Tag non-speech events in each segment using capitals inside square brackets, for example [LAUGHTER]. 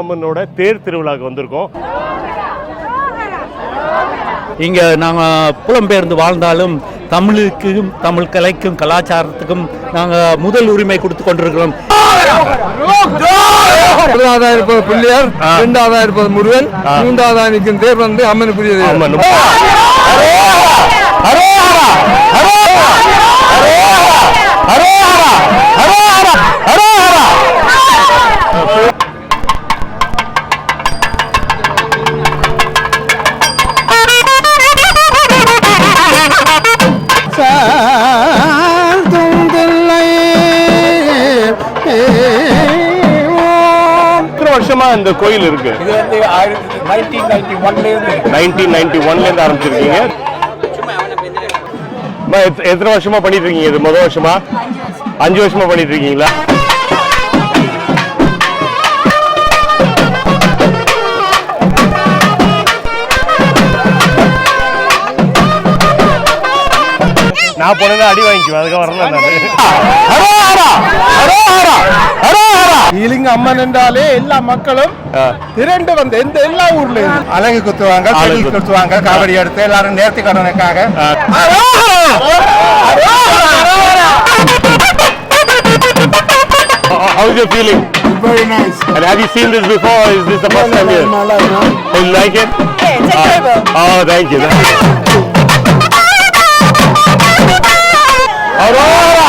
அம்மனோட தேர் திருவிழாக்கு வந்திருக்கோம். இங்கே நாங்கள் புலம்பெயர்ந்து வாழ்ந்தாலும் தமிழுக்கும் தமிழ் கலைக்கும் கலாச்சாரத்துக்கும் நாங்கள் முதல் உரிமை கொடுத்து கொண்டிருக்கிறோம். முதலாவதா இருப்பது பிள்ளையார் இரண்டாவதா இருப்பது முருகன் மூன்றாவதா நிற்கும் தேர் வந்து அம்மனுக்குரியது அம்மன். வருஷமா இந்த கோயில் இருக்கு. இது வந்து நைன்டீன் நைன்டி ஒன்லேருந்து ஆரம்பிச்சிருக்கீங்க. எத்தனை வருஷமா பண்ணிட்டு இருக்கீங்க இது? முதல் வருஷமா? அஞ்சு வருஷமா பண்ணிட்டு இருக்கீங்களா நான் போனது அடி வாங்கிக்குவேன். அதுக்கு வரல ஈலிங்க அம்மன் என்றாலே எல்லா மக்களும் திரண்டு வந்து எந்த எல்லா ஊர்ல அழகு குத்துவாங்க குத்து- குத்துவாங்க காவடி எடுத்து எல்லாரும் நேர்த்தி கடனுக்காக How's your feeling? Very nice. And have you seen this before? Or is this the first time here? Oh, you like it? Yeah, it's incredible. Oh, thank you. Aurora! Aurora!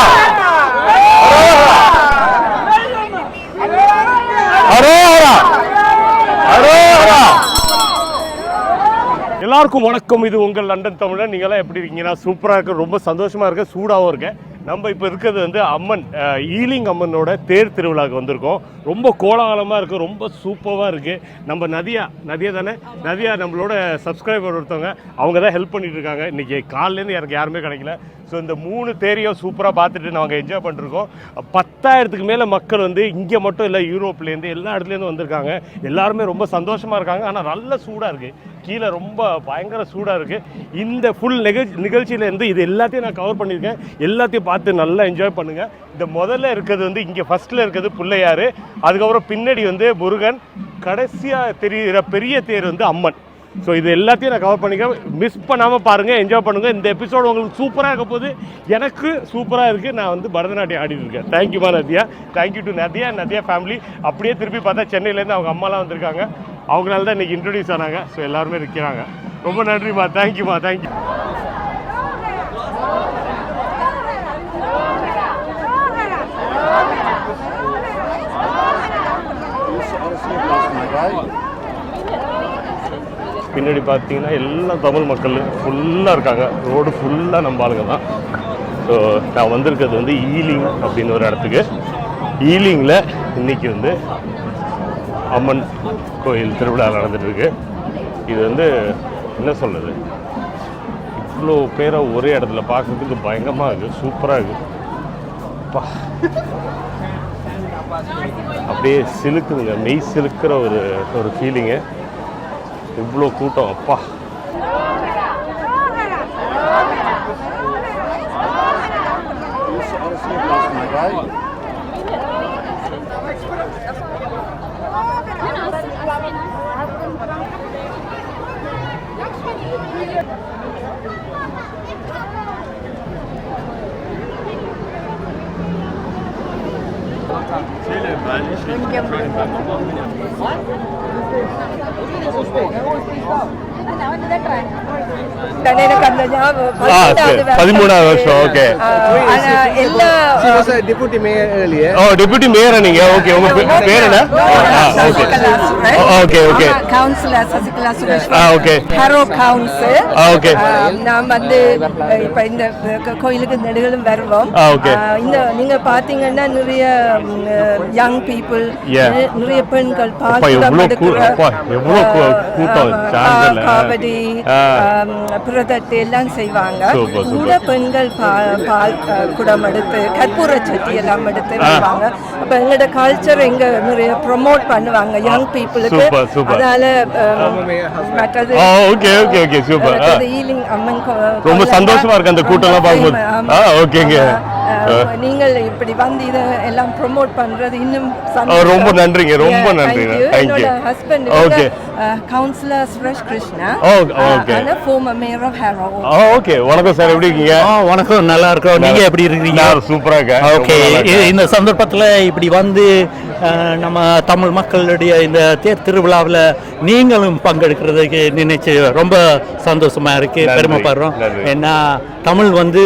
எல்லாருக்கும் வணக்கம். இது உங்கள் லண்டன் தமிழன். நீங்களாம் எப்படி இருக்கீங்கன்னா சூப்பராக இருக்க ரொம்ப சந்தோஷமா இருக்க சூடாகவும் இருக்கேன். நம்ம இப்போ இருக்கிறது வந்து அம்மன் ஈலிங் அம்மனோட தேர் திருவிழாவுக்கு வந்திருக்கோம். ரொம்ப கோலாகலமாக இருக்குது ரொம்ப சூப்பராக இருக்குது நம்ம நதியா நதியா தானே? நதியா நம்மளோட சப்ஸ்கிரைபர் ஒருத்தவங்க அவங்க தான் ஹெல்ப் பண்ணிட்டு இருக்காங்க. இன்றைக்கி காலிலேருந்து எனக்கு யாருமே கிடைக்கல. ஸோ இந்த மூணு தேரையும் சூப்பராக பார்த்துட்டு நாங்கள் என்ஜாய் பண்ணிருக்கோம். பத்தாயிரத்துக்கு மேலே மக்கள் வந்து இங்கே மட்டும் இல்லை யூரோப்லேருந்து எல்லா இடத்துலேருந்து வந்திருக்காங்க. எல்லாருமே ரொம்ப சந்தோஷமாக இருக்காங்க. ஆனால் நல்ல சூடாக இருக்குது கீழே ரொம்ப பயங்கர சூடாக இருக்குது இந்த ஃபுல் நிகழ்ச்சி நிகழ்ச்சியிலேருந்து இது எல்லாத்தையும் நான் கவர் பண்ணியிருக்கேன். எல்லாத்தையும் பார்த்து நல்லா என்ஜாய் பண்ணுங்கள் இந்த முதல்ல இருக்கிறது வந்து இங்கே ஃபஸ்ட்டில் இருக்கிறது பிள்ளையார் அதுக்கப்புறம் பின்னாடி வந்து முருகன். கடைசியாக தெரிகிற பெரிய தேர் வந்து அம்மன். ஸோ இது எல்லாத்தையும் நான் கவர் பண்ணிக்கிறேன் மிஸ் பண்ணாமல் பாருங்கள் என்ஜாய் பண்ணுங்கள் இந்த எபிசோடு உங்களுக்கு சூப்பராக இருக்க போது எனக்கு சூப்பராக இருக்குது நான் வந்து பரதநாட்டியம் ஆடிட்டு இருக்கேன். தேங்க்யூமா Nadiya thank you to Nadiya Nadiya family அப்படியே திருப்பி பார்த்தா சென்னையிலேருந்து அவங்க அம்மாலாம் வந்திருக்காங்க. அவங்களால தான் இன்றைக்கி இன்ட்ரடியூஸ் ஆனாங்க. ஸோ எல்லாருமே இருக்கிறாங்க ரொம்ப நன்றிம்மா. தேங்க்யூமா தேங்க்யூ பின்னாடி பார்த்தீங்கன்னா எல்லாம் தமிழ் மக்கள் ஃபுல்லாக இருக்காங்க. ரோடு ஃபுல்லாக நம்ம ஆளுங்க தான். ஸோ நான் வந்திருக்கிறது வந்து ஈலிங் அப்படின்னு ஒரு இடத்துக்கு. ஈலிங்கில் இன்னைக்கு வந்து அம்மன் கோயில் திருவிழா நடந்துட்டுருக்கு. இது வந்து என்ன சொல்கிறது இவ்வளோ பேரை ஒரே இடத்துல பார்க்குறதுக்கு பயங்கரமாக இருக்குது சூப்பராக இருக்குது அப்பா. அப்படியே சிலுக்குதுங்க. மெய் சிலுக்கிற ஒரு ஒரு ஃபீலிங்கு இவ்வளோ கூட்டம்? அப்பா. Now, what is that? Dan எனக்கு அந்த ஞாபகம் பதிமூணாவது வருஷம் ஓகே. எல்லா டிப்யூட்டி மேயர். ஓ டெபுட்டி மேயரா நீங்க? ஓகே உங்க பேர் என்ன? Okay. Okay okay. Councillor Sasikala Suresh okay. Harrow council okay. நாம் வந்து அஹ், இப்ப இந்த க- கோயிலுக்கு நெடுகளும் வருவோம். ஆ, okay. ஆ, இந்த நீங்க பாத்தீங்கன்னா நிறைய யங் பீப்புள் Yeah. நிறைய பெண்கள். காவடி பிரதட்டு எல்லாம் செய்வாங்க. Super, super. கூட பெண்கள் பா- பால் அஹ், குடம் எடுத்து கற்பூர சட்டி எல்லாம் எடுத்து வருவாங்க அப்ப எங்களோட கல்ச்சர் எங்க நிறைய ப்ரொமோட் பண்ணுவாங்க யங் பீப்புளுக்கு Super, super. அதனால அஹ், மற்றது okay okay okay super. Ealing Amman கோ- ரொம்ப சந்தோஷமா இருக்கு அந்த கூட்டம்லாம் பார்க்கும்போது. ஆமா. ஆ ஓகேங்க ஆமா. நீங்கள் இப்படி வந்து இதை எல்லாம் ப்ரோமோட் பண்றது இன்னும் ரொம்ப நன்றிங்க, ரொம்ப நன்றி. Thank என்னோட you. Husband Okay. Councillor Suresh Krishna okay. Former mayor of Harrow okay வணக்கம் சார் எப்படி இருக்கீங்க? வணக்கம். நல்லா இருக்கோம். நீங்க எப்படி இருக்கிறீங்க நான் சூப்பரா இருக்கேன். ஓகே. இந்த சந்தர்ப்பத்தில் இப்படி வந்து நம்ம தமிழ் மக்களுடைய இந்த தேர் திருவிழாவில் நீங்களும் பங்கெடுக்கிறதுக்கு நினைச்சு ரொம்ப சந்தோஷமா இருக்கு. பெருமைப்படுறோம். ஏன்னா தமிழ் வந்து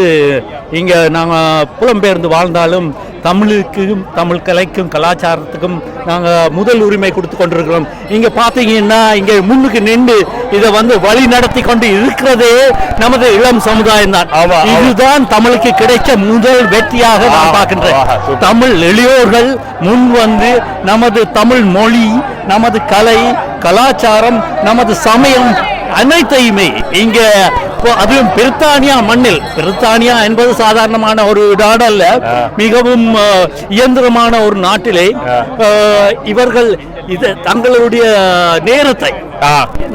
இங்க நாங்க புலம்பெயர்ந்து வாழ்ந்தாலும் தமிழுக்கும் தமிழ் கலைக்கும் கலாச்சாரத்துக்கும் நாங்க முதல் உரிமை கொடுத்து கொண்டிருக்கிறோம் இங்க பாத்தீங்கன்னா இங்க முன்னுக்கு நின்று இதை வந்து வழி நடத்தி கொண்டு இருக்கிறதே நமது இளம் சமுதாயம் தான். இதுதான் தமிழுக்கு கிடைச்ச முதல் வெற்றியாக நான் பார்க்கின்றேன். தமிழ் எளியோர்கள் முன் வந்து நமது தமிழ் மொழி நமது கலை கலாச்சாரம் நமது சமயம் அனைத்தையுமே இங்க அதுவும் பிரித்தானியா மண்ணில் பிரித்தானியா என்பது சாதாரணமான ஒரு நாடு அல்ல மிகவும் இயந்திரமான ஒரு நாட்டிலே இவர்கள் இது தங்களுடைய நேரத்தை.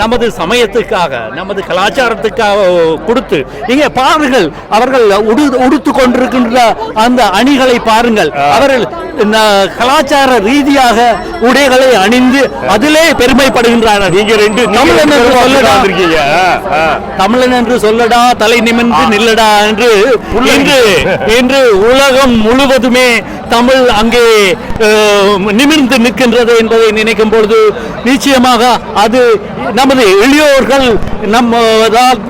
நமது சமயத்துக்காக நமது கலாச்சாரத்துக்காக கொடுத்து இங்கே பாருங்கள் அவர்கள் உடு உடுத்து கொண்டிருக்கின்ற அந்த அணிகளை பாருங்கள். அவர்கள் கலாச்சார ரீதியாக உடைகளை அணிந்து அதிலே பெருமைப்படுகின்றனர் நீங்க ரெண்டு தமிழன் என்று சொல்லடா. தமிழன் என்று சொல்லடா தலை நிமிர்ந்து நில்லடா என்று இன்று இன்று உலகம் முழுவதுமே தமிழ் அங்கே நிமிர்ந்து நிற்கின்றது என்பதை நினைக்கும் பொழுது நிச்சயமாக அது நமது எளியோர்கள் நம்மதால்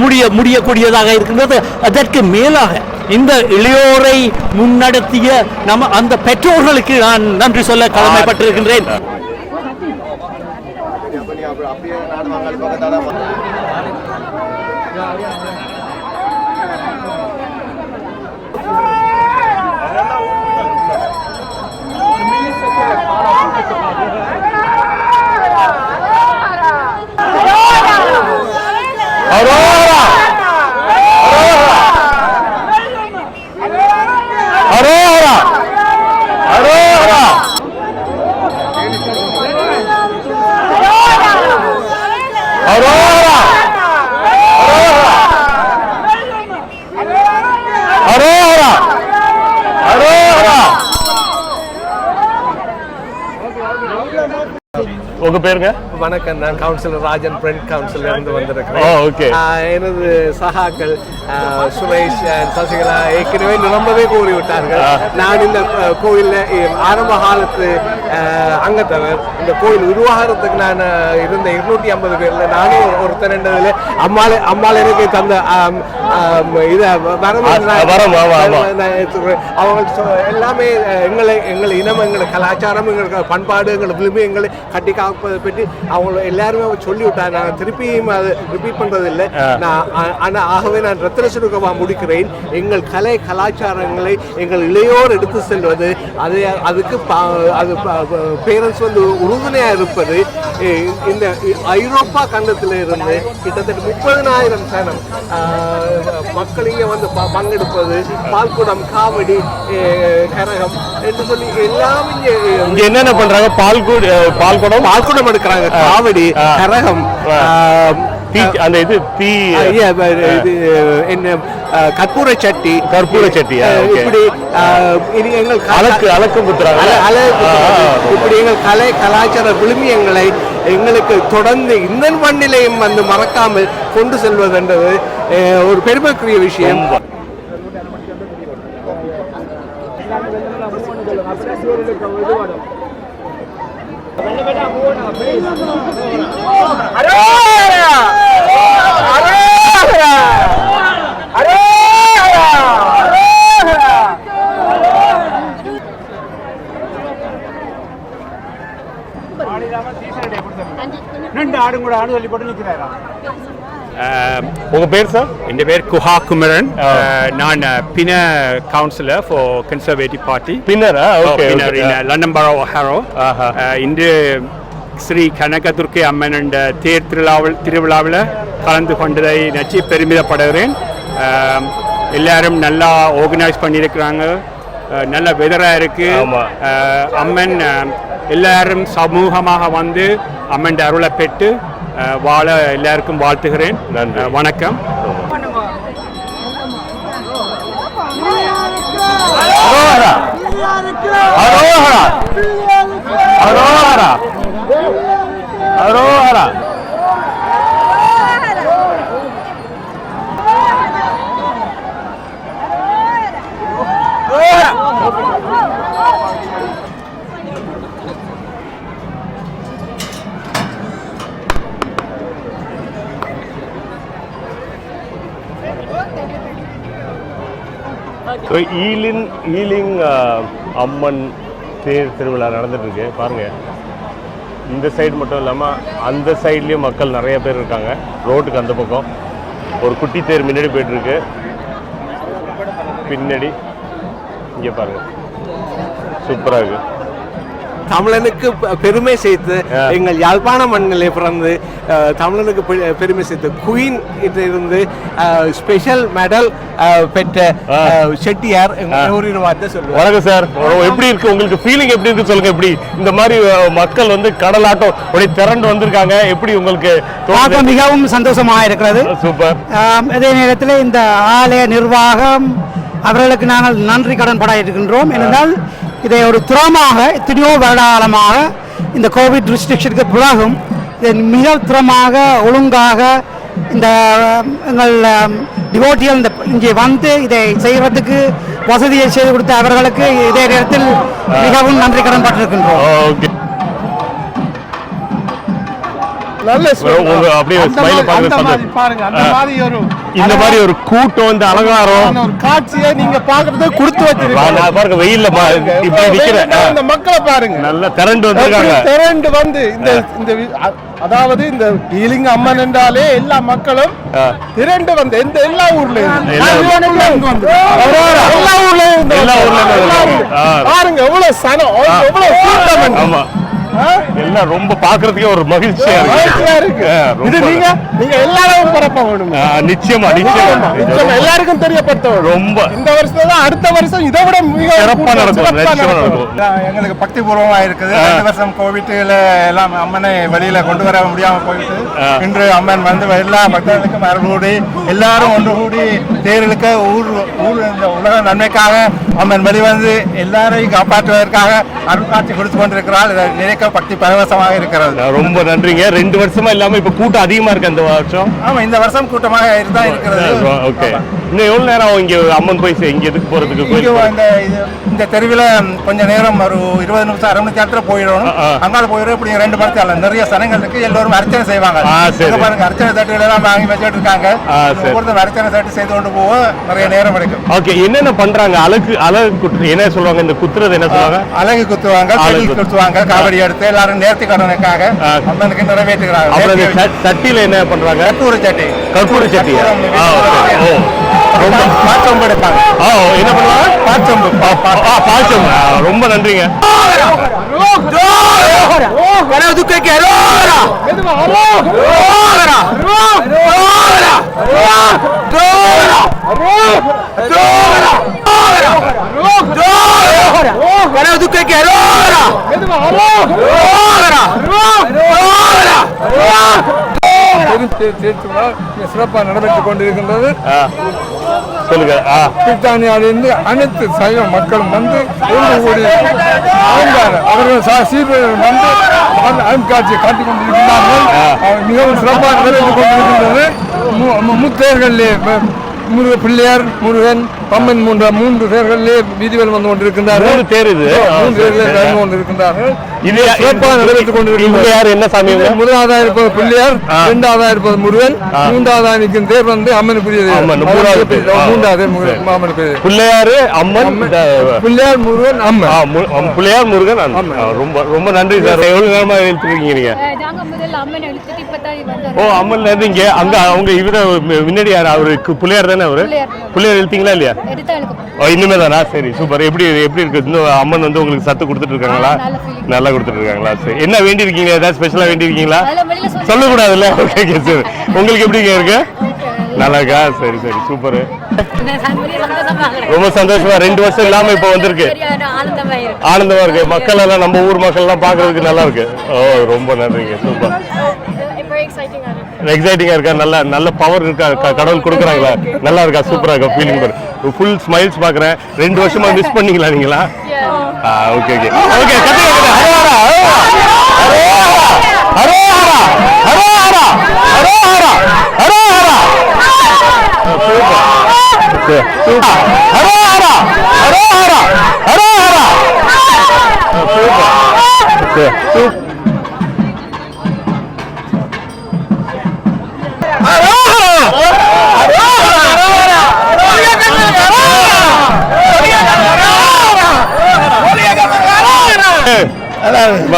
முடிய முடியக்கூடியதாக இருக்கின்றது. அதற்கு மேலாக இந்த இளையோரை முன்னடத்திய நம்ம அந்த பெற்றோர்களுக்கு நான் நன்றி சொல்ல கடமைப்பட்டிருக்கின்றேன். வணக்கம். நான் கவுன்சிலர் ராஜன் ஃப்ரெண்ட் கவுன்சிலர் இருந்து வந்திருக்கிறேன். ஆஹ், எனது சகாக்கள் சுரேஷ் சசிகலா ஏற்கனவே ரொம்பவே கூறிவிட்டார்கள் நான் இந்த கோயில்ல ஆரம்ப காலத்து அங்கத்தவர் இந்த கோயில் உருவாகிறதுக்கு நான் இருந்த இருநூற்றி ஐம்பது பேர்ல நானும் ஒரு- ஒருத்தர் என்றதுல அம்மாள் அம்மாள் எனக்கு தந்த இத. அவங்க எல்லாமே எங்களை எங்கள் இனம் எங்கள் கலாச்சாரம் எங்கள் பண்பாடு எங்கள் விளிம்புகளை கட்டி காப்பதை பற்றி அவங்க எல்லாருமே சொல்லி விட்டாங்க. நான் திருப்பியும் அது ரிப்பீட் பண்றது இல்லை நான் ஆ- ஆனா ஆகவே நான் ரத்தின சுருக்கமாக முடிக்கிறேன். எங்கள் கலை கலாச்சாரங்களை எங்கள் இளையோர் எடுத்து செல்வது அது அதுக்கு அது பேரண்ட்ஸ் வந்து உறுதுணையாக இருப்பது இந்த ஐரோப்பா கண்டத்தில் இருந்து கிட்டத்தட்ட முப்பதினாயிரம் சனம் மக்கள் இங்கே வந்து பங்கெடுப்பது பால்குடம் காவடி கரகம் என்று சொல்லி எல்லாம் இங்கே என்னென்ன பண்றாங்க? பால்குடி பால்குடம்? பால்குடம் எடுக்கிறாங்க காவடி. கரகம் தீ அந்த இது தீ இது என்ன கற்பூர சட்டி கற்பூர Okay. இப்படி இனி எங்கள் கல- அலக்கு அலக்கு குத்துறாங்க. இப்படி எங்கள் கலை கலாச்சார விழுமியங்களை எங்களுக்கு தொடர்ந்து இந்த மண்ணிலையும் வந்து மறக்காமல் கொண்டு செல்வதென்றது ஒரு பெருமைக்குரிய விஷயம் ரெண்டு ஆடும் கூட ஆடு சொல்லி போட்டு நிற்கிறாரா உங்கள் பேர் சார் என் பேர் குஹா குமரன் நான் பின councillor for conservative party பின்னரா okay Pinner London borough Harrow இன்று ஸ்ரீ கனகதுர்க்கை அம்மன் என்ற தேர் திருவிழாவில் திருவிழாவில் கலந்து கொண்டதை நச்சு பெருமிதப்படுகிறேன் எல்லாரும் நல்லா ஆர்கனைஸ் பண்ணியிருக்கிறாங்க நல்ல வெதராக இருக்குது அம்மன் எல்லாரும் சமூகமாக வந்து அம்மன் அருளை பெற்று வாழ எல்லாருக்கும் வாழ்த்துகிறேன். வணக்கம். அரோஹரா அரோஹரா அரோஹரா ஸோ ஈலின் ஈலிங் அம்மன் தேர் திருவிழா நடந்துட்டுருக்கு. பாருங்கள் இந்த சைடு மட்டும் இல்லாமல் அந்த சைட்லேயும் மக்கள் நிறைய பேர் இருக்காங்க. ரோட்டுக்கு அந்த பக்கம். ஒரு குட்டி தேர் முன்னாடி போயிட்டுருக்கு. பின்னாடி இங்கே பாருங்கள் சூப்பராக இருக்குது தமிழனுக்கு பெருமை சேர்த்து எங்கள் யாழ்ப்பாண மண்ணிலே பிறந்து தமிழனுக்கு பெருமை சேர்த்து குயின் இருந்து ஸ்பெஷல் மெடல் பெற்ற செட்டியார் வணக்கம் சார். எப்படி இருக்கு? உங்களுக்கு ஃபீலிங் எப்படி இருக்கு சொல்லுங்க எப்படி? இந்த மாதிரி மக்கள் வந்து கடலாட்டம் அப்படியே திரண்டு வந்திருக்காங்க. எப்படி உங்களுக்கு பார்க்க மிகவும் சந்தோஷமாக இருக்கிறது. சூப்பர். அதே நேரத்தில் இந்த ஆலய நிர்வாகம் அவர்களுக்கு நாங்கள் நன்றி கடன் பட இருக்கின்றோம் ஏனென்றால் இதை ஒரு துறமாக எத்தனையோ வருடாலமாக இந்த கோவிட் ரெஸ்ட்ரிக்ஷனுக்கு பிறகும் இதை மிக துறமாக ஒழுங்காக இந்த எங்கள் டிவோட்டிகள் இந்த இங்கே வந்து இதை செய்வதற்கு வசதியை செய்து கொடுத்த அவர்களுக்கு இதே நேரத்தில் மிகவும் நன்றி கடன் பட்டிருக்கின்றோம் நல்ல உங்க அப்படியே ஸ்மைல பாருங்க. பாருங்க அந்த மாதிரி ஒரு இந்த மாதிரி ஒரு கூட்டம் வந்து அலங்காரம். ஒரு காட்சியை நீங்க பாக்குறது கொடுத்து வச்சிருக்கீங்க. பாருங்க வெயில்ல பா- இப்படி நிக்கிறேன். ஆ, இந்த மக்களை பாருங்க. நல்லா திரண்டு வந்திருக்காங்க. திரண்டு வந்து இந்த இந்த அதாவது இந்த ஈலிங்க அம்மன் என்றாலே எல்லா மக்களும். திரண்டு வந்து எந்த எல்லா ஊர்ல. எல்லா ஊர்ல. பாருங்க எவ்வளவு சனம் எவ்வளவு கூட்டம்? எல்லாம் ரொம்ப பாக்குறதுக்கே ஒரு மகிழ்ச்சியா இருக்கு. இது நீங்க? நீங்க எல்லாரும் பரப்ப வேணும் ஆ, நிச்சயமா நிச்சயமா. நிச்சயமா எல்லாருக்கும் தெரியப்படுத்த ரொம்ப. இந்த வருஷத்துல அடுத்த வருஷம் இதை விட மிக சிறப்பா நடக்கும் எங்களுக்கு பக்தி பூர்வமா இருக்குது ரெண்டு வருஷம் கோவிட்ல எல்லாம் அம்மனை வெளியில கொண்டு வர முடியாம போயிட்டு இன்று அம்மன் வந்து எல்லா பக்தர்களுக்கும் அருள்கூடி எல்லாரும் ஒன்று கூடி தேர்களுக்கு ஊர் ஊர் இந்த உலக நன்மைக்காக அம்மன் வெளிவந்து எல்லாரையும் காப்பாற்றுவதற்காக அருள் காட்சி கொடுத்து கொண்டிருக்கிறாள் நினைக்க பக்தி பரவசமாக இருக்கிறது. ரொம்ப நன்றிங்க. ரெண்டு வருஷமா இல்லாம இப்ப கூட்டம் அதிகமா இருக்கு அந்த வருஷம். ஆமா இந்த வருஷம் கூட்டமாக இருந்தா இருக்கிறது. ஓகே. இன்னும் எவ்வளவு நேரம் இங்க அம்மன் போய் இங்க எதுக்கு போறதுக்கு? இந்த இந்த தெருவில் கொஞ்ச நேரம் ஒரு இருபது நிமிஷம் அரை மணி நேரத்தில் போயிடணும். அங்கால போயிடும் இப்படி ரெண்டு நேரம் நிறைய சனங்கள் இருக்கு எல்லோரும் அர்ச்சனை செய்வாங்க. பாருங்க அர்ச்சனை தட்டுகள் எல்லாம் வாங்கி வச்சுட்டு இருக்காங்க. ஒவ்வொருத்தரும் அர்ச்சனை தட்டு செய்து கொண்டு போக நிறைய நேரம் எடுக்கும். ஓகே என்னென்ன பண்றாங்க? அழகு அழகு குத்து என்ன சொல்லுவாங்க? இந்த குத்துறது என்ன சொல்லுவாங்க? அழகு குத்துவாங்க குத்து. குத்துவாங்க காவடி எடுத்து எல்லாரும் நேர்த்தி கடனுக்காக. அம்மனுக்கு நிறைவேற்றுகிறாங்க. சட்டியில என்ன பண்றாங்க? கற்பூர சட்டி கற்பூர சட்டி. ஓ. ரொம்ப பாச்சொம்பு எடுப்பாங்க ஆ என்ன பண்ணுவாங்க? பாச்சொம்பு ஆ, பா- ஆ, பாச்சம் ஆ, ரொம்ப நன்றிங்க சிறப்பாக நடைபெற்றுக் கொண்டிருக்கின்றது. சொல்லுங்க. பிரித்தானியாவிலிருந்து அனைத்து சைவ மக்களும் வந்து ஒன்று கூடி அவர்கள் சீர்வர்கள் வந்து அருங்காட்சியை காட்டிக் கொண்டிருக்கிறார்கள். மிகவும் சிறப்பாக நடைபெற்றுக் கொண்டிருக்கின்றது. முத்தேர்களிலே முருக பிள்ளையார் முருகன் பம்மன் மூன்ற மூன்று பேர்களிலே வீதிகள் வந்து கொண்டிருக்கின்றார்கள். மூணு தேர் இது? மூன்று சரி. கலந்து கொண்டிருக்கின்றார்கள். இது சிறப்பாக என்ன சாமி இவங்க? முதலாவதா இருப்பது பிள்ளையார் ஆ. இரண்டாவதா இருப்பது முருகன் மூன்றாவதா நிற்கும் தேர் வந்து அம்மனுக்குரியது அம்மன். மூன்றாவது அம்மனுக்கு பிள்ளையாரு அம்மன் பிள்ளையார் முருகன் அம்மன். பிள்ளையார் முருகன் அம்மன். ரொம்ப ரொம்ப நன்றி சார். எவ்வளவு நேரமா எழுத்துருக்கீங்க நீங்க? அம்மன் ஓ அம்மன்ல இருந்து இங்க அங்க அவங்க இவர முன்னாடி யார்? அவருக்கு பிள்ளையார் தானே? அவரு? பிள்ளையார். எழுத்தீங்களா இல்லையா? ஓ இனிமே தானா? சரி சூப்பர். எப்படி எப்படி இருக்கு? இன்னும் அம்மன் வந்து உங்களுக்கு சத்து கொடுத்துட்டு இருக்காங்களா? நல்ல கொடுத்துட்டு இருக்காங்களா? சரி. என்ன வேண்டி இருக்கீங்க ஏதாவது ஸ்பெஷலா வேண்டி இருக்கீங்களா சொல்லக்கூடாதுல்ல? ஓகே ஓகே சரி. உங்களுக்கு எப்படிங்க இருக்கு? நல்லா இருக்கா? சரி சரி. சூப்பர். ரொம்ப சந்தோஷமா. ரெண்டு வருஷம் இல்லாம இப்போ வந்திருக்கு. ஆனந்தமா இருக்கு. ஆனந்தமா இருக்கு. மக்கள் எல்லாம் நம்ம ஊர் மக்கள் எல்லாம் பாக்குறதுக்கு நல்லா இருக்கு. ஓ ரொம்ப நன்றிங்க. சூப்பர். Very exciting எக்ஸைட்டிங்கா இருக்கா? நல்ல நல்ல பவர் இருக்கா? கடவுள் கொடுக்குறாங்களா? நல்லா இருக்கா? சூப்பரா இருக்கா? ஃபீலிங் ஃபுல் ஸ்மைல்ஸ் பாக்குறேன் ரெண்டு வருஷமா மிஸ் பண்ணீங்களா நீங்களா? ஆ okay okay okay super super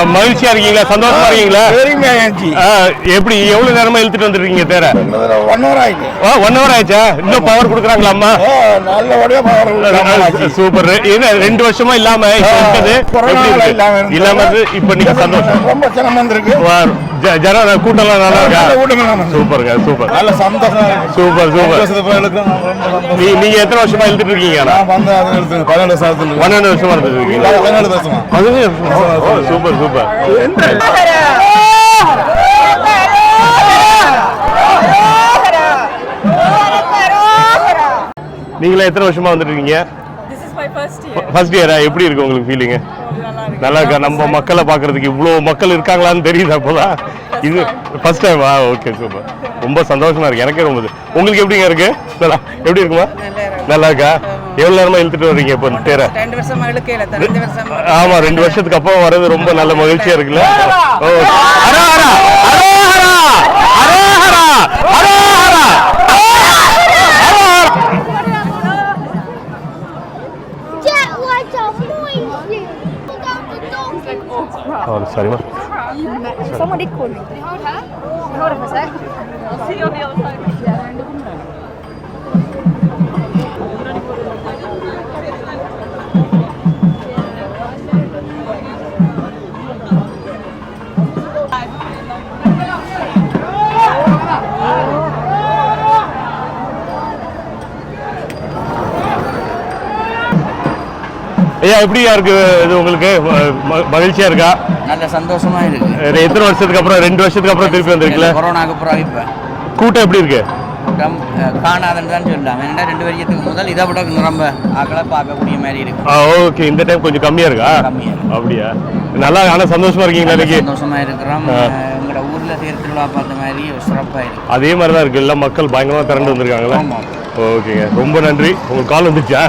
மகிழ்ச்சியா இருக்கீங்களா? சந்தோஷமா இருக்கீங்களா? எப்படி எவ்வளவு நேரமா இழுத்துட்டு வந்துருக்கீங்க தேர ஒன் ஹவர் ஆயிடுச்சு ஒன் ஹவர் ஆயிடுச்சா? இன்னும் பவர் கொடுக்குறாங்களா அம்மா? சூப்பர் என்ன ரெண்டு வருஷமா இல்லாம இருக்கு? இல்லாம இப்ப நீங்க சந்தோஷம். ரொம்ப சிரமம் ஜ- ஜனம் கூட்டம்லாம் நல்லா இருக்கா? கூட்டமெல்லாம் வந்து. சூப்பருங்க சூப்பர். நல்ல சந்தோஷம். Super super. நீ நீங்க எத்தனை வருஷமா இழுத்துட்டு இருக்கீங்க பதினேழு வருஷத்துல பன்னெண்டு வருஷமா இருந்துட்டு இருக்கீங்க. பதினேழு வருஷமா. Super super. நீங்களே எத்தனை வருஷமா வந்துட்டு இருக்கீங்க? ஃபர்ஸ்ட் இயரா எப்படி இருக்கு உங்களுக்கு ஃபீலிங் நல்லா இருக்கா? நம்ம மக்களை பார்க்கறதுக்கு இவ்வளோ மக்கள் இருக்காங்களான்னு தெரியுது அப்போதான் இது ஃபர்ஸ்ட் டைம் ஆ? ஓகே சூப்பர் ரொம்ப சந்தோஷமா இருக்கு. எனக்கே ரொம்ப இது. உங்களுக்கு எப்படிங்க இருக்கு? நல்லா எப்படி இருக்குமா? நல்லா இருக்கா? எவ்வளவு நேரமா இழுத்துட்டு வர்றீங்க இப்போ தேர? இழுக்கையில ரெண்டு வருஷம் ஆமா ரெண்டு வருஷத்துக்கு அப்புறம் வர்றது ரொம்ப நல்ல மகிழ்ச்சியா இருக்குல்ல? ஓ. ஹரோஹரா! ஹரோஹரா! ஹரோஹரா! Oh, sorry, ma. Somebody call me. Hold her. Hold her for a sec. I'll see you on the other side. ஐயா எப்படியா இருக்கு இது உங்களுக்கு? மகிழ்ச்சியா இருக்கா? நல்ல சந்தோஷமா இருக்கு. எத்தனை வருஷத்துக்கு அப்புறம் ரெண்டு வருஷத்துக்கு அப்புறம் திருப்பி வந்திருக்குல்ல கொரோனாக்கு அப்புறம் இப்ப. கூட்டம் எப்படி இருக்கு? கூட்டம் காணாதுன்னு தான் சொல்லலாம் ஏன்னா ரெண்டு வருஷத்துக்கு முதல் இதை விட நிரம்ப ஆக்களை பார்க்கக்கூடிய மாதிரி இருக்கு. ஓகே. இந்த டைம் கொஞ்சம் கம்மியா இருக்கா? கம்மியா. அப்படியா? நல்லா ஆனா சந்தோஷமா இருக்கீங்களா இன்னைக்கு? சந்தோஷமா இருக்கிறோம். எங்களோட ஊர்ல திருவிழா பார்த்த மாதிரி சிறப்பா இருக்கு. அதே மாதிரி தான் இருக்கு. எல்லாம் மக்கள் பயங்கரமா திரண்டு வந்திருக்காங்களா. ஓகேங்க. ரொம்ப நன்றி. உங்களுக்கு கால் வந்துச்சா.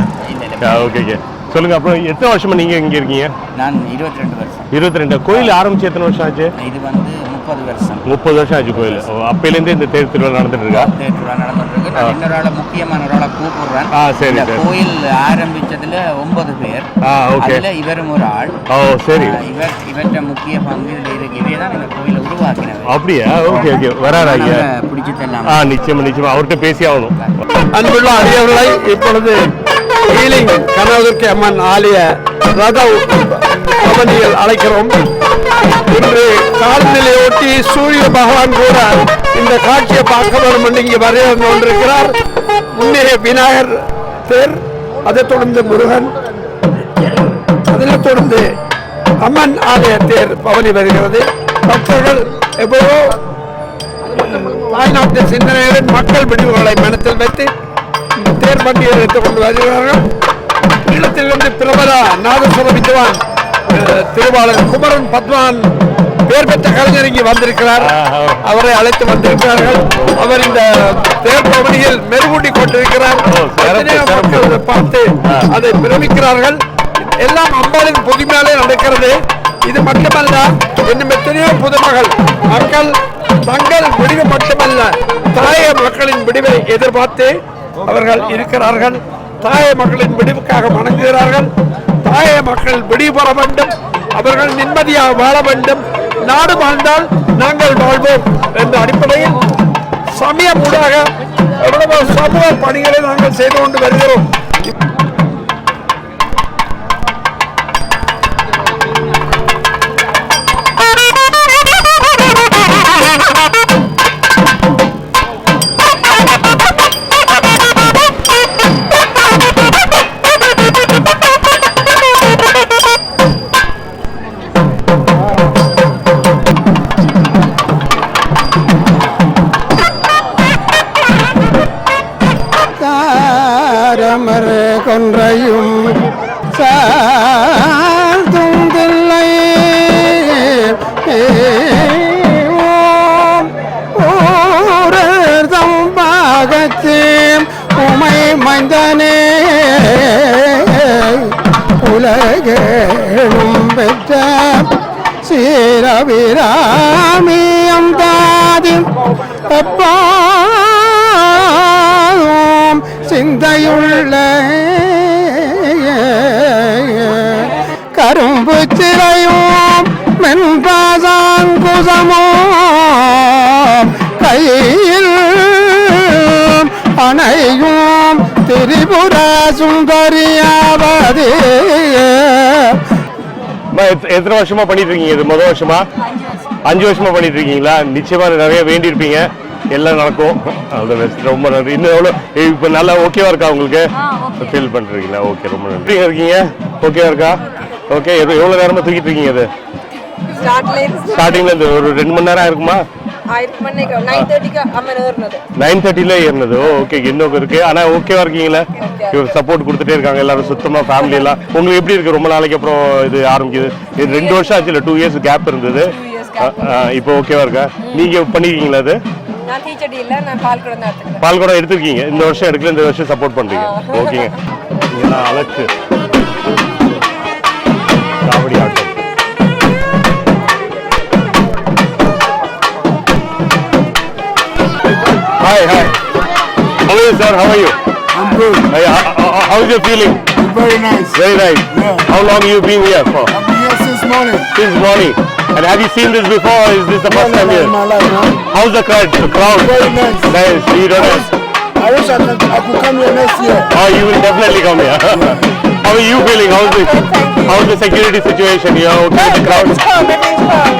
ஓகேங்க. சொல்லுங்க அப்புறம் எத்தனை வருஷமா நீங்க இங்க இருக்கீங்க? நான் இருபத்தி ரெண்டு வருஷம். இருபத்தி ரெண்டு கோயில் ஆரம்பிச்சு எத்தனை வருஷம் ஆச்சு? இது வந்து முப்பது வருஷம். முப்பது வருஷம் ஆச்சு கோயில். அப்பையிலேருந்தே இந்த தேர் திருவிழா நடந்துட்டு இருக்கா? தேர் திருவிழா நடந்துட்டு இருக்கு. நான் இன்னொரு முக்கியமான ஒரு ஆளை கூப்பிடுறேன். ஆ, சரி. கோயில் ஆரம்பிச்சதுல ஒன்பது பேர். ஆ ஓகே. அதுல இவரும் ஒரு ஆள். ஓ சரி. இவர் இவற்ற முக்கிய பங்கு இதில் இருக்கு. இவே தான் இந்த கோயிலை உருவாக்கினவர். அப்படியா? Okay okay. வராரா ஐயா? பிடிச்சி தரலாம்? ஆ நிச்சயமா நிச்சயமா. அவர்கிட்ட பேசி ஆகணும். அன்புள்ள அடியவர்களை இப்பொழுது ஹீலிங் கனகதுர்க்கி அம்மன் ஆலய ரத பவனியில் அழைக்கிறோம். இன்று காலநிலையொட்டி சூரிய பகவான் கூட இந்த காட்சியை பார்க்க வரும் என்று இங்கே வரையறந்து கொண்டிருக்கிறார். முன்னே விநாயகர் தேர் அதைத் தொடர்ந்து முருகன் அதில் தொடர்ந்து அம்மன் ஆலய தேர் பவனி வருகிறது. பக்தர்கள் எவ்வளோ தாய்நாட்டு சிந்தனையுடன் மக்கள் விடிவுகளை மனத்தில் வைத்து தேர் பண்டிகை எடுத்துக் கொண்டு வருகிறார்கள். ஈழத்திலிருந்து பிரபல நாதஸ்வர வித்வான் திருவாளர் குமரன் பத்மான் பேர் பெற்ற கலைஞர் இங்கே வந்திருக்கிறார். அவரை அழைத்து வந்திருக்கிறார்கள். அவர் இந்த தேர் பவனியில் மெருகூட்டி கொண்டிருக்கிறார். பார்த்து அதை பிரமிக்கிறார்கள். எல்லாம் அம்பாளின் புதுமையாலே நடக்கிறது. இது மட்டுமல்ல இன்னும் எத்தனையோ புதுமகள் மக்கள் தங்கள் விடிவு மட்டுமல்ல தாய மக்களின் விடிவை எதிர்பார்த்து அவர்கள் இருக்கிறார்கள். தாய மக்களின் விடிவுக்காக வணங்குகிறார்கள். தாய மக்கள் விடிபெற வேண்டும். அவர்கள் நிம்மதியாக வாழ வேண்டும். நாடு வாழ்ந்தால் நாங்கள் வாழ்வோம் என்ற அடிப்படையில் சமயம் ஊடாக எவ்வளவு சமூக பணிகளை நாங்கள் செய்து கொண்டு வருகிறோம். Ha ஒன்றையும் சார்ந்துந்தில்லை ஓம் ஊரர் தம்பாகத்தே உமை மைந்தனே. உலகேழும் பெற்ற சீரவிராமியம் தாதி எப்பாவும் சிந்தையுள்ள கரும்பு சிறையும் மென்பாசாங்குசமோ கையில் அணையும் திரிபுர சுந்தரியாவதே. எத்தனை வருஷமா பண்ணிட்டு இருக்கீங்க இது? முதல் வருஷமா. அஞ்சு வருஷமா பண்ணிட்டு இருக்கீங்களா? நிச்சயமா நிறைய வேண்டியிருப்பீங்க. எல்லாம் நடக்கும். அது best. ரொம்ப நன்றி. இன்னும் எவ்வளோ? இப்போ நல்லா ஓகேவா இருக்கா உங்களுக்கு? ஃபீல் பண்ணுறீங்களா ஓகே ரொம்ப நன்றி. இருக்கீங்க? ஓகேவா இருக்கா? ஓகே எது எவ்வளோ நேரமா தூக்கிட்டு இருக்கீங்க இது? ஸ்டார்டிங்ல இந்த ஒரு ரெண்டு மணி நேரம் இருக்குமா நைன் தேர்ட்டில ஏறினது. ஓகே இன்னும் இருக்கு. ஆனா ஓகேவா இருக்கீங்களா? இவர் சப்போர்ட் கொடுத்துட்டே இருக்காங்க எல்லாரும் சுத்தமா ஃபேமிலி எல்லாம். உங்களுக்கு எப்படி இருக்கு? ரொம்ப நாளைக்கு அப்புறம் இது ஆரம்பிக்குது. இது ரெண்டு வருஷம் ஆச்சு இல்ல டூ இயர்ஸ் கேப் இருந்தது. இப்போ ஓகேவா இருக்கா? நீங்க பண்ணிருக்கீங்களா அது நான் டீச்சர் இல்லை நான் பால் கூட நடத்துக்கிறேன் பால் கூட எடுத்திருக்கீங்க இந்த வருஷம் எடுக்கல இந்த வருஷம் சப்போர்ட் பண்றீங்க ஓகேங்க இதெல்லாம் அலக்கு காவடி ஆட்டம் are you, sir? How are you? I'm good. Hey, how, how- how's your feeling? Very nice. Very nice. How long you been here for? I've been here since morning. Since morning. And have you seen this before? Or is this the first time here? my life, man. How's the crowd? The crowd? Very nice. Nice. You don't have... I wish I could, I could come here next year. Oh, you will definitely come here. [LAUGHS] How are you feeling? How's the how's the security situation here? Okay, with the crowd.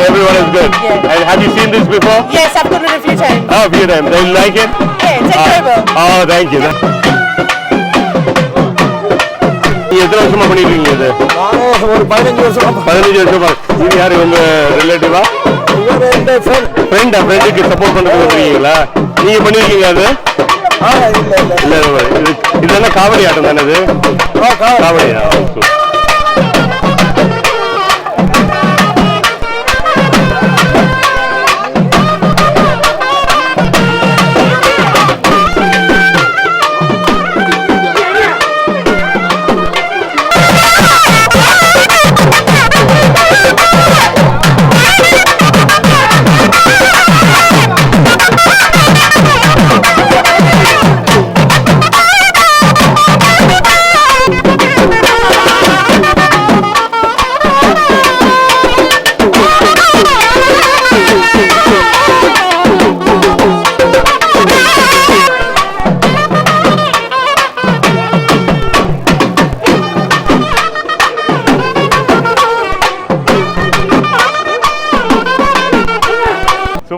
Everyone is good. And have you seen this before? Yes, I've done it a few times. Oh, a few times. Do you like it? Yeah, take Ah, Oh, thank you. நீங்க எத்தனை வருஷமா பண்ணிட்டு இருக்கீங்க இது ஒரு பதினஞ்சு வருஷம் பதினஞ்சு வருஷமா இது யாரு உங்க ரிலேட்டிவா ஃப்ரெண்டா ஃப்ரெண்டுக்கு சப்போர்ட் பண்றதுக்கு வந்துருக்கீங்களா? நீங்க பண்ணிருக்கீங்க அது? இல்ல இல்ல. இது இதெல்லாம் காவடி ஆட்டம் தானே இது காவடியா?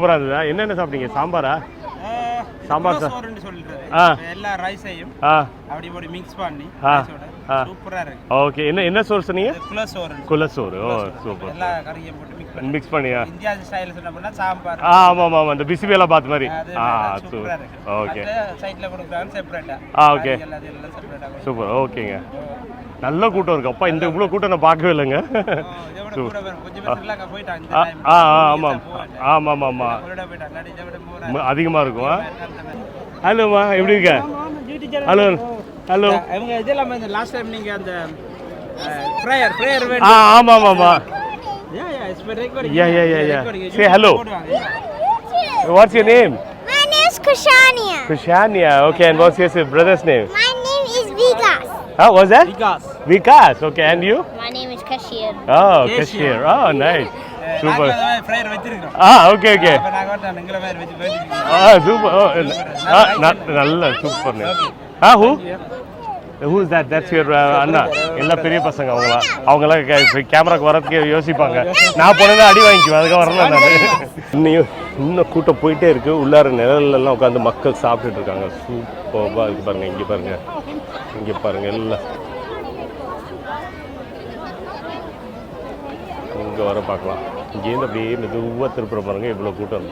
சூப்பர். சூப்பரா இருந்ததா என்னென்ன சாப்பிட்டீங்க? சாம்பாரா? சாம்பார் சார் எல்லா ரைஸையும் அப்படி போட்டு மிக்ஸ் பண்ணி சூப்பரா இருக்கு. ஓகே. என்ன என்ன சோறு சொன்னீங்க? குலசோறு குலசோறு ஓ சூப்பர் எல்லா கறியும் போட்டு மிக்ஸ் பண்ணி. மிக்ஸ் பண்ணியா இந்தியா ஸ்டைல சொன்னோம்னா சாம்பார். ஆ ஆமாம் ஆமாம். அந்த பிசிபேலா பார்த்த மாதிரி. ஆ சூப்பரா. இருக்கு. ஓகே. சைட்ல கொடுக்குறாங்க செப்பரேட்டா ஆ, செப்பரேட்டா சூப்பர். ஓகேங்க. நல்ல கூட்டம் இருக்கு. அப்பா இந்த இவ்வளோ கூட்டம் நான் பார்க்கவே இல்லைங்க. ஆ. ஆமாம். ஆமாம் ஆமாம் ஆமாம். அதிகமாக இருக்கும் ஹலோம்மா எப்படி இருக்க? ஹலோ ஹலோ இவங்க இதெல்லாம் இந்த லாஸ்ட் டைம் நீங்க அந்த ப்ரேயர் ப்ரேயர் ஆ ஆமாம் ஆமாம் Yeah, yeah. Yeah, yeah. Say hello. What's your name My name is Kushania. Krishania okay and what's your brother's name? My name Vikas. Huh, what's that? Vikas. Vikas. Okay, and you? My name is Kashir. Oh, Yes, Kashir. Oh, nice. நாங்க Super. அந்த மாதிரி prayer வச்சிருக்கோம். Ah, okay, okay. அப்ப நாங்க வந்து எங்களை மாதிரி வச்சு வேண்டிக்கிறோம். Ah, super. Oh, ah, na- நல்ல super ah who who is that that's your அண்ணா. எல்லாம் பெரிய பசங்க அவங்களா. அவங்களாம் கேமராக்கு வரதுக்கு யோசிப்பாங்க. நான் போனதே அடி வாங்கிக்குவேன். அதுக்கு வரணும் நான். இன்னும் இன்னும் கூட்டம் போயிட்டே இருக்கு. உள்ளார நிழல்லாம் உட்காந்து மக்கள் சாப்பிட்டுட்டு இருக்காங்க. சூப்பராக இருக்கு பாருங்க. இங்கே பாருங்க. இங்கே பாருங்க. எல்லாம். இங்கே வர பார்க்கலாம். இங்கேருந்து அப்படியே மெதுவாக திருப்புற பாருங்க. இவ்வளோ கூட்டம்.